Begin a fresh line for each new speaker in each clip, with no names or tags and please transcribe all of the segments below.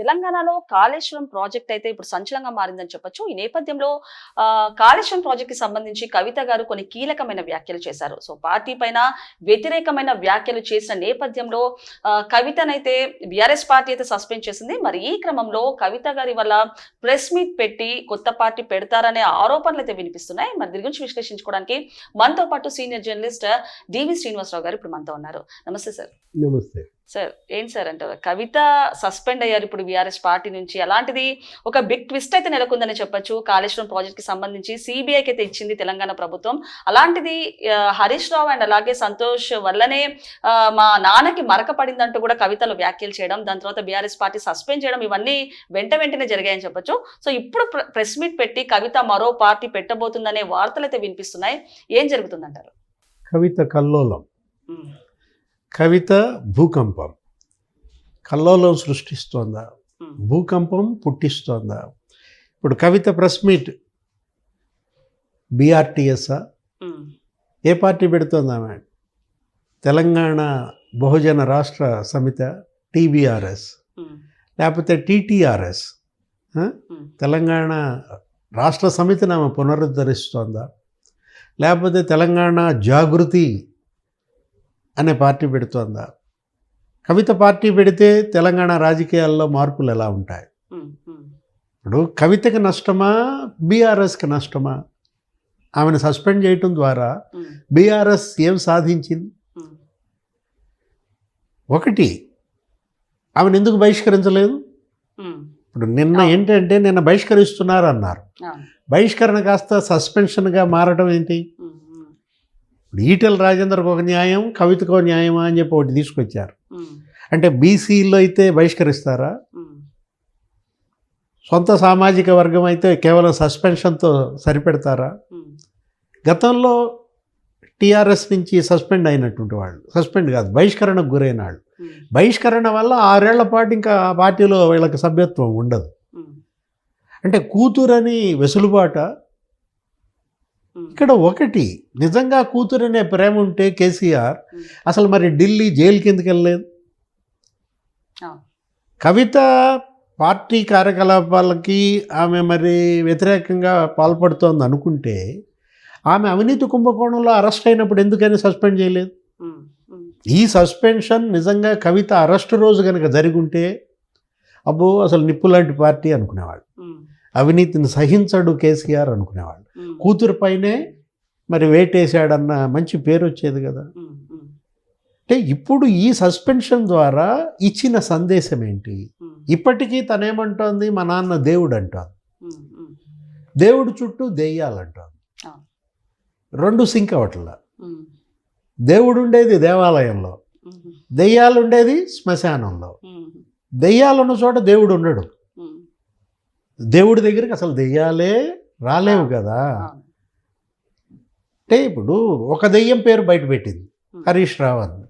తెలంగాణలో కాళేశ్వరం ప్రాజెక్ట్ అయితే ఇప్పుడు సంచలనంగా మారిందని చెప్పొచ్చు. ఈ నేపథ్యంలో కాళేశ్వరం ప్రాజెక్ట్కి సంబంధించి కవిత గారు కొన్ని కీలకమైన వ్యాఖ్యలు చేశారు. సో పార్టీ పైన వ్యతిరేకమైన వ్యాఖ్యలు చేసిన నేపథ్యంలో కవితనైతే బీఆర్ఎస్ పార్టీ అయితే సస్పెండ్ చేసింది. మరి ఈ క్రమంలో కవిత గారి వల్ల ప్రెస్ మీట్ పెట్టి కొత్త పార్టీ పెడతారనే ఆరోపణలు అయితే వినిపిస్తున్నాయి. మరి దీని గురించి విశ్లేషించుకోవడానికి మనతో పాటు సీనియర్ జర్నలిస్ట్ డివి శ్రీనివాసరావు గారు ఇప్పుడు మనతో ఉన్నారు. నమస్తే సార్.
నమస్తే.
సార్ ఏంటి సార్ అంటారు? కవిత సస్పెండ్ అయ్యారు ఇప్పుడు బీఆర్ఎస్ పార్టీ నుంచి. అలాంటిది ఒక బిగ్ ట్విస్ట్ అయితే నెలకొందని చెప్పొచ్చు. కాళేశ్వరం ప్రాజెక్ట్కి సంబంధించి సిబిఐకి అయితే ఇచ్చింది తెలంగాణ ప్రభుత్వం. అలాంటిది హరీష్ రావు అండ్ అలాగే సంతోష్ వల్లనే మా నాన్నకి మరక పడిందంటూ కూడా కవితలు వ్యాఖ్యలు చేయడం దాని తర్వాత బీఆర్ఎస్ పార్టీ సస్పెండ్ చేయడం ఇవన్నీ వెంట వెంటనే జరిగాయని చెప్పొచ్చు. సో ఇప్పుడు ప్రెస్ మీట్ పెట్టి కవిత మరో పార్టీ పెట్టబోతుందనే వార్తలు అయితే వినిపిస్తున్నాయి. ఏం జరుగుతుందంటారు?
కవిత కల్లోలం. కవిత భూకంపం. కల్లోలం సృష్టిస్తోందా? భూకంపం పుట్టిస్తోందా? ఇప్పుడు కవిత ప్రెస్ మీట్. బీఆర్టీఎస్ఆ? ఏ పార్టీ పెడుతోంది ఆమె? తెలంగాణ బహుజన రాష్ట్ర సమిత టీబీఆర్ఎస్ లేకపోతే టీటీఆర్ఎస్. తెలంగాణ రాష్ట్ర సమితిని ఆమె పునరుద్ధరిస్తోందా? లేకపోతే తెలంగాణ జాగృతి అనే పార్టీ పెడుతోందా? కవిత పార్టీ పెడితే తెలంగాణ రాజకీయాల్లో మార్పులు ఎలా ఉంటాయి. ఇప్పుడు కవితకి నష్టమా బీఆర్ఎస్కి నష్టమా? ఆమెను సస్పెండ్ చేయటం ద్వారా బీఆర్ఎస్ ఏం సాధించింది? ఒకటి ఆమెను ఎందుకు బహిష్కరించలేదు. ఇప్పుడు నిన్న. ఏంటంటే నిన్న బహిష్కరిస్తున్నారు అన్నారు. బహిష్కరణ కాస్త సస్పెన్షన్గా మారడం ఏంటి? ఇప్పుడు ఈటెల రాజేందర్కి ఒక న్యాయం కవితకు ఒక న్యాయమా అని చెప్పి ఒకటి తీసుకొచ్చారు. అంటే బీసీలో అయితే బహిష్కరిస్తారా? సొంత సామాజిక వర్గం అయితే కేవలం సస్పెన్షన్తో సరిపెడతారా? గతంలో టీఆర్ఎస్ నుంచి సస్పెండ్ అయినటువంటి వాళ్ళు సస్పెండ్ కాదు బహిష్కరణకు గురైన వాళ్ళు బహిష్కరణ వల్ల ఆరేళ్ళ పాటు ఇంకా ఆ పార్టీలో వీళ్ళకి సభ్యత్వం ఉండదు. అంటే కూతురని వెసులుబాట ఇక్కడ ఒకటి నిజంగా కూతురనే ప్రేమ ఉంటే కేసీఆర్. అసలు మరి ఢిల్లీ జైలు కిందకి వెళ్ళలేదు. కవిత పార్టీ కార్యకలాపాలకి ఆమె మరి వ్యతిరేకంగా పాల్పడుతోంది అనుకుంటే ఆమె అవినీతి కుంభకోణంలో అరెస్ట్ అయినప్పుడు ఎందుకని సస్పెండ్ చేయలేదు? ఈ సస్పెన్షన్ నిజంగా కవిత అరెస్ట్ రోజు కనుక జరిగుంటే అబ్బో అసలు నిప్పు లాంటి పార్టీ అనుకునేవాళ్ళు. అవినీతిని సహించడు కేసీఆర్ అనుకునేవాళ్ళు.
ఉమ్,
కూతురు పైనే మరి వేటేశాడన్న మంచి పేరు వచ్చేది కదా. అంటే ఇప్పుడు ఈ సస్పెన్షన్ ద్వారా ఇచ్చిన సందేశం ఏంటి? ఇప్పటికీ తనేమంటోంది? మా నాన్న దేవుడు అంటోంది. దేవుడు చుట్టూ దెయ్యాలంటోంది. రెండు సింక్ అవట్ల దేవుడు ఉండేది దేవాలయంలో. దెయ్యాలు ఉండేది శ్మశానంలో.
ఉమ్,
దెయ్యాలు ఉన్న చోట దేవుడు ఉండడు. దేవుడి దగ్గరికి అసలు దెయ్యాలే రాలేవు కదా. అంటే ఇప్పుడు ఒక దెయ్యం పేరు బయట పెట్టింది హరీష్ రావు అని.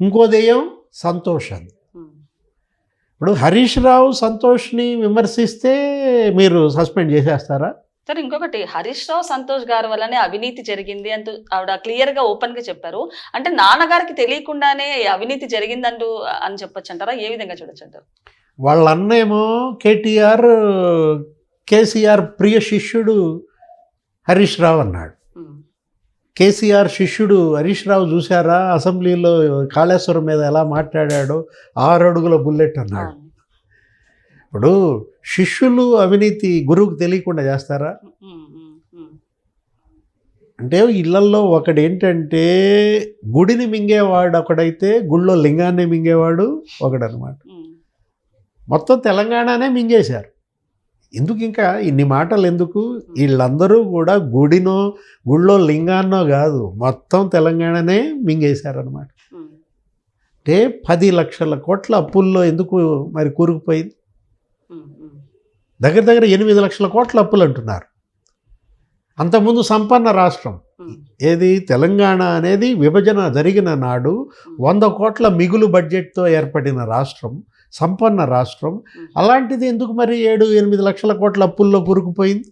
ఇంకో దెయ్యం సంతోష్ అని. ఇప్పుడు హరీష్ రావు సంతోష్ని విమర్శిస్తే మీరు సస్పెండ్ చేసేస్తారా?
సరే ఇంకొకటి హరీష్ రావు సంతోష్ గారి వల్లనే అవినీతి జరిగింది అంటూ ఆవిడ క్లియర్గా ఓపెన్గా చెప్పారు. అంటే నాన్నగారికి తెలియకుండానే అవినీతి జరిగిందంటూ అని చెప్పొచ్చు అంటారా? ఏ విధంగా చూడొచ్చు అంటారు?
వాళ్ళ అన్నేమో కేటీఆర్ కేసీఆర్ ప్రియ శిష్యుడు హరీష్ రావు అన్నాడు. కేసీఆర్ శిష్యుడు హరీష్ రావు చూసారా అసెంబ్లీలో కాళేశ్వరం మీద ఎలా మాట్లాడాడో ఆరు అడుగుల బుల్లెట్ అన్నాడు. ఇప్పుడు శిష్యులు అవినీతి గురువుకు తెలియకుండా చేస్తారా? అంటే ఇళ్ళల్లో ఒకడు ఏంటంటే గుడిని మింగేవాడు ఒకడైతే గుళ్ళో లింగాన్ని మింగేవాడు ఒకడనమాట మొత్తం తెలంగాణనే మింగేశారు. ఎందుకు ఇంకా ఇన్ని మాటలు ఎందుకు? వీళ్ళందరూ కూడా గుడినో గుళ్ళో లింగాన్నో కాదు మొత్తం తెలంగాణనే మింగేశారనమాట అంటే పది లక్షల కోట్ల అప్పుల్లో ఎందుకు మరి కూరుకుపోయింది? దగ్గర దగ్గర ఎనిమిది లక్షల కోట్ల అప్పులు అంటున్నారు. అంతకుముందు సంపన్న రాష్ట్రం. ఏది? తెలంగాణ అనేది విభజన జరిగిన నాడు వంద కోట్ల మిగులు బడ్జెట్తో ఏర్పడిన రాష్ట్రం. సంపన్న రాష్ట్రం. అలాంటిది ఎందుకు మరి ఏడు ఎనిమిది లక్షల కోట్ల అప్పుల్లో కూరుకుపోయింది?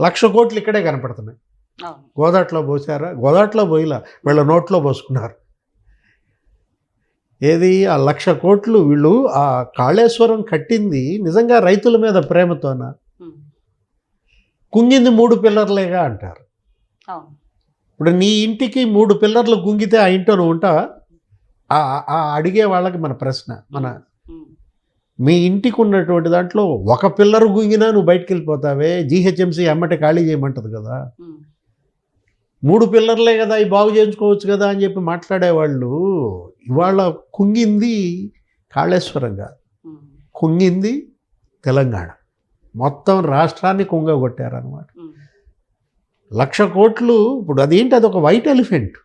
లక్ష కోట్లు ఇక్కడే కనపడుతున్నాయి. గోదాట్లో పోసారా? గోదాట్లో పోయిలా? వీళ్ళ నోట్లో పోసుకున్నారు. ఏది? ఆ లక్ష కోట్లు వీళ్ళు ఆ కాళేశ్వరం కట్టింది నిజంగా రైతుల మీద ప్రేమతోన? కుంగింది మూడు పిల్లర్లేగా అంటారు. ఇప్పుడు నీ ఇంటికి మూడు పిల్లర్లు గుంగితే ఆ ఇంట్లో నువ్వు ఉంటావా? అడిగే వాళ్ళకి మన ప్రశ్న మన మీ ఇంటికి ఉన్నటువంటి దాంట్లో ఒక పిల్లర్ గుంగినా నువ్వు బయటికి వెళ్ళిపోతావే జీహెచ్ఎంసీ అమ్మటి ఖాళీ చేయమంటది కదా. మూడు పిల్లర్లే కదా ఇవి బాగు చేయించుకోవచ్చు కదా అని చెప్పి మాట్లాడేవాళ్ళు ఇవాళ కుంగింది కాళేశ్వరం కాదు. కుంగింది తెలంగాణ. మొత్తం రాష్ట్రాన్ని కుంగగొట్టారనమాట లక్ష కోట్లు ఇప్పుడు అదేంటి అది ఒక వైట్ ఎలిఫెంట్.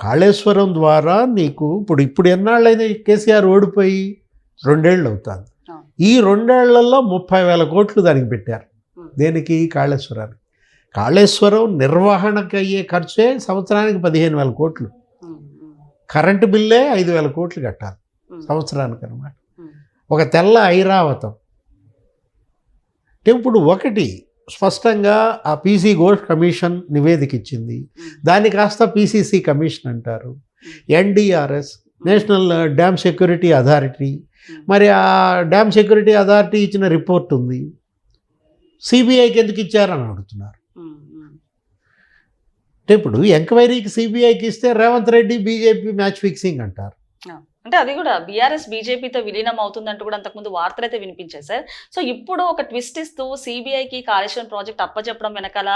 కాళేశ్వరం ద్వారా నీకు ఇప్పుడు ఇప్పుడు ఎన్నాళ్ళైనా కేసీఆర్ ఓడిపోయి రెండేళ్ళు అవుతుంది. ఈ రెండేళ్ళలో ముప్పై వేల కోట్లు దానికి పెట్టారు. దేనికి? కాళేశ్వరానికి. కాళేశ్వరం నిర్వహణకు అయ్యే ఖర్చే సంవత్సరానికి పదిహేను వేల కోట్లు. కరెంటు బిల్లే ఐదు వేల కోట్లు కట్టాలి సంవత్సరానికి అనమాట ఒక తెల్ల ఐరావతం. ఇప్పుడు ఒకటి స్పష్టంగా ఆ పీసీ ఘోష్ కమిషన్ నివేదిక ఇచ్చింది
ఉమ్,
దాని కాస్త పీసీసీ కమిషన్ అంటారు. NDRS national dam security authority మరి ఆ డ్యామ్ సెక్యూరిటీ అథారిటీ ఇచ్చిన రిపోర్ట్ ఉంది. సిబిఐకి ఎందుకు ఇచ్చారని అడుగుతున్నారు.
ఉమ్, ఉమ్,
అంటే ఇప్పుడు ఎంక్వైరీకి సిబిఐకి ఇస్తే Revanth Reddy BJP match fixing అంటారు.
అంటే అది కూడా బీఆర్ఎస్ బీజేపీతో విలీనం అవుతుందంటూ కూడా అంతకుముందు వార్తలు అయితే వినిపించాయి సార్. సో ఇప్పుడు ఒక ట్విస్ట్ ఇస్తూ సిబిఐకి కాళేశ్వరం ప్రాజెక్ట్ అప్పచెప్పడం వెనకాల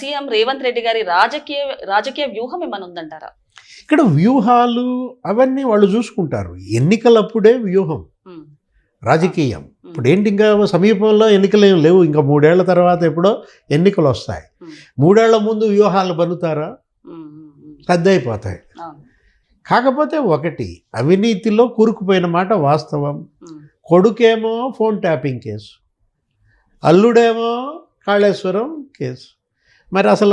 సీఎం రేవంత్ రెడ్డి గారి రాజకీయ రాజకీయ వ్యూహం ఏమైనా ఉందంటారా
ఇక్కడ వ్యూహాలు అవన్నీ వాళ్ళు చూసుకుంటారు. ఎన్నికలప్పుడే వ్యూహం. రాజకీయం. ఇప్పుడు ఏంటి ఇంకా సమీపంలో ఎన్నికలు ఏం లేవు. ఇంకా మూడేళ్ళ తర్వాత ఎప్పుడో ఎన్నికలు వస్తాయి. మూడేళ్ళ ముందు వ్యూహాలు రద్దు అయిపోతాయి కాకపోతే ఒకటి అవినీతిలో కూరుకుపోయిన మాట వాస్తవం. కొడుకేమో ఫోన్ ట్యాపింగ్ కేసు. అల్లుడేమో కాళేశ్వరం కేసు. మరి అసలు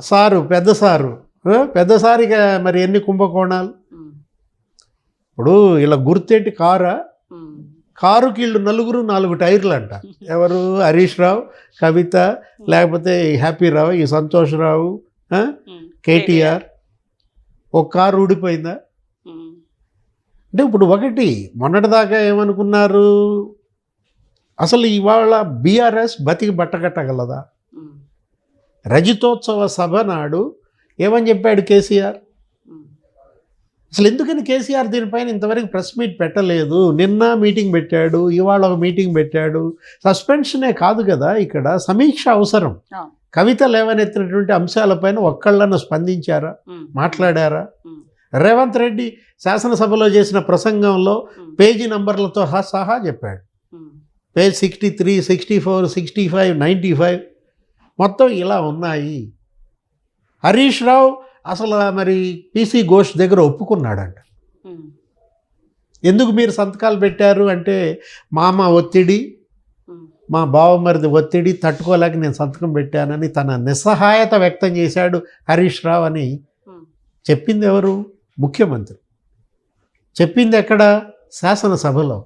సారు పెద్ద సారు ఆ, పెద్ద సారిగా మరి ఎన్ని కుంభకోణాలు? ఇప్పుడు ఇలా గుర్తేంటి కారా? కారుకి వీళ్ళు నలుగురు నాలుగు టైర్లు అంట ఎవరు? హరీష్ రావు కవిత లేకపోతే హ్యాపీ రావు ఈ సంతోష్ రావు కేటీఆర్. ఒక కారు ఊడిపోయిందా? అంటే ఇప్పుడు ఒకటి మొన్నటిదాకా ఏమనుకున్నారు? అసలు ఇవాళ బీఆర్ఎస్ బతికి బట్టగట్టగలదా? రజితోత్సవ సభ నాడు ఏమని చెప్పాడు కేసీఆర్? అసలు ఎందుకని కేసీఆర్ దీనిపైన ఇంతవరకు ప్రెస్ మీట్ పెట్టలేదు? నిన్న మీటింగ్ పెట్టాడు ఇవాళ ఒక మీటింగ్ పెట్టాడు. సస్పెన్షనే కాదు కదా ఇక్కడ సమీక్ష అవసరం. కవిత లేవనెత్తినటువంటి అంశాలపైన ఒక్కళ్ళన్న స్పందించారా? మాట్లాడారా? రేవంత్ రెడ్డి శాసనసభలో చేసిన ప్రసంగంలో పేజీ నంబర్లతో హా- సహా చెప్పాడు. Page sixty three sixty four sixty five ninety five మొత్తం ఇలా ఉన్నాయి. హరీష్ రావు అసలు మరి పీసీ ఘోష్ దగ్గర ఒప్పుకున్నాడంట. ఎందుకు మీరు సంతకాలు పెట్టారు అంటే మామ ఒత్తిడి మా బావమరిది ఒత్తిడి తట్టుకోలేక నేను సంతకం పెట్టానని తన నిస్సహాయత వ్యక్తం చేశాడు హరీష్ రావు అని చెప్పింది ఎవరు? ముఖ్యమంత్రి. చెప్పింది ఎక్కడ? శాసనసభలో.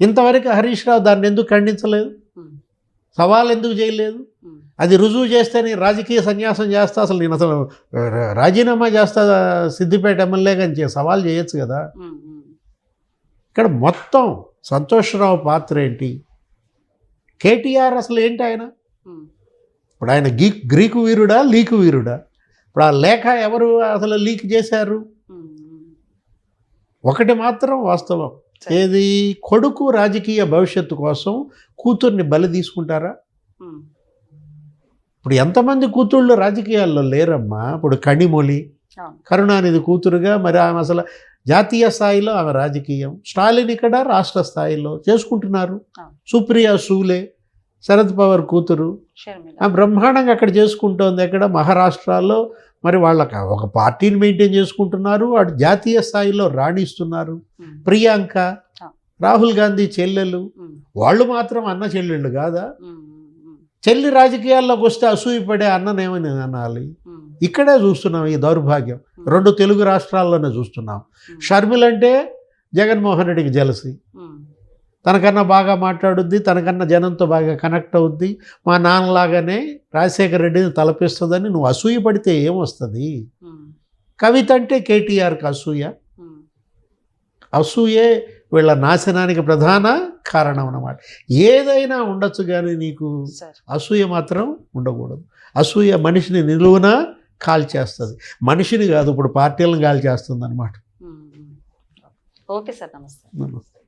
ఇంతవరకు హరీష్ రావు దాన్ని ఎందుకు ఖండించలేదు? సవాల్ ఎందుకు చేయలేదు? అది రుజువు చేస్తే నేను రాజకీయ సన్యాసం చేస్తా అసలు నేను అసలు రాజీనామా చేస్తా సిద్దిపేట ఎమ్మెల్యే కానీ సవాల్ చేయొచ్చు కదా. ఇక్కడ మొత్తం సంతోషరావు పాత్ర ఏంటి? కేటీఆర్ అసలు ఏంటి ఆయన? ఇప్పుడు ఆయన గీ గ్రీకు వీరుడా లీకు వీరుడా? ఇప్పుడు ఆ లేఖ ఎవరు అసలు లీక్ చేశారు? ఒకటి మాత్రం వాస్తవం. ఏది కొడుకు రాజకీయ భవిష్యత్తు కోసం కూతుర్ని బలి తీసుకుంటారా? ఇప్పుడు ఎంతమంది కూతుళ్ళు రాజకీయాల్లో లేరమ్మా? ఇప్పుడు కణిమొలి
అవును.
కరుణానిధి కూతురుగా మరి ఆమె అసలు జాతీయ స్థాయిలో ఆమె రాజకీయం. స్టాలిన్ ఇక్కడ రాష్ట్ర స్థాయిలో చేసుకుంటున్నారు. సుప్రియా సూలే శరద్ పవార్ కూతురు.
షర్మిల.
ఆ బ్రహ్మాండంగా అక్కడ చేసుకుంటోంది ఎక్కడ? మహారాష్ట్రలో. మరి వాళ్ళకి ఒక పార్టీని మెయింటైన్ చేసుకుంటున్నారు. అటు జాతీయ స్థాయిలో రాణిస్తున్నారు. ప్రియాంక. రాహుల్ గాంధీ చెల్లెలు. వాళ్ళు మాత్రం అన్న చెల్లెళ్ళు కాదా? చెల్లి రాజకీయాల్లోకి వస్తే అసూయపడే అన్ననేమని అనాలి? ఇక్కడే చూస్తున్నాం ఈ దౌర్భాగ్యం. రెండు తెలుగు రాష్ట్రాల్లోనే చూస్తున్నాం.
ఉమ్,
షర్మిల అంటే జగన్మోహన్ రెడ్డికి జలసి. తనకన్నా బాగా మాట్లాడుద్ది తనకన్నా జనంతో బాగా కనెక్ట్ అవుద్ది. మా నాన్నలాగానే రాజశేఖర రెడ్డిని తలపిస్తుందని నువ్వు అసూయ పడితే ఏమొస్తుంది? కవిత అంటే కేటీఆర్కి అసూయ. అసూయే వీళ్ళ నాశనానికి ప్రధాన కారణం అన్నమాట. ఏదైనా ఉండొచ్చు కానీ నీకు అసూయ మాత్రం ఉండకూడదు. అసూయ మనిషిని నిలువున కాల్చేస్తుంది. మనిషిని కాదు ఇప్పుడు పార్టీలను కాల్చేస్తుంది అనమాట
ఓకే సార్ నమస్తే.
నమస్తే.